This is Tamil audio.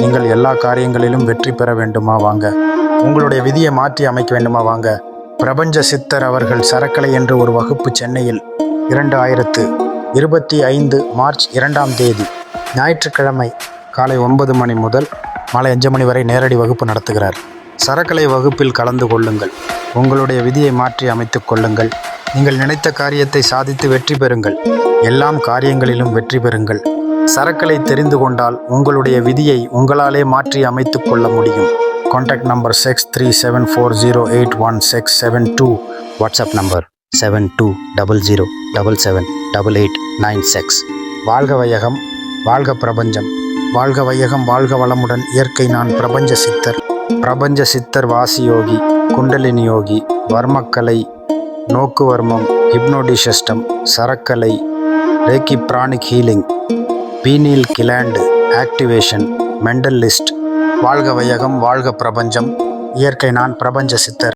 நீங்கள் எல்லா காரியங்களிலும் வெற்றி பெற வேண்டுமா வாங்க. உங்களுடைய விதியை மாற்றி அமைக்க வேண்டுமா வாங்க. பிரபஞ்ச சித்தர் அவர்கள் சரக்கலை என்று ஒரு வகுப்பு சென்னையில் இரண்டு ஆயிரத்து இருபத்தி ஐந்து மார்ச் இரண்டாம் தேதி ஞாயிற்றுக்கிழமை காலை ஒன்பது மணி முதல் மாலை அஞ்சு மணி வரை நேரடி வகுப்பு நடத்துகிறார். சரக்கலை வகுப்பில் கலந்து கொள்ளுங்கள். உங்களுடைய விதியை மாற்றி அமைத்துக் கொள்ளுங்கள். நீங்கள் நினைத்த காரியத்தை சாதித்து வெற்றி பெறுங்கள். எல்லாம் காரியங்களிலும் வெற்றி பெறுங்கள். சரக்கலை தெரிந்து கொண்டால் உங்களுடைய விதியை உங்களாலே மாற்றி அமைத்துக் கொள்ள முடியும். Contact number six three seven four zero eight one six seven two WhatsApp number seven two double zero double seven double eight nine six வாழ்க வையகம் வாழ்க பிரபஞ்சம். வாழ்க வையகம் வாழ்க வளமுடன் இயற்கை நான் பிரபஞ்ச சித்தர். பிரபஞ்ச சித்தர் வாசி யோகி குண்டலினி யோகி வர்மக்கலை நோக்குவர்மம் ஹிப்னோடிஷஸ்டம் சரக்கலை reiki pranic healing. Pineal gland activation mentalist வாழ்க வையகம் வாழ்க பிரபஞ்சம் இயற்கை நான் பிரபஞ்ச சித்தர்.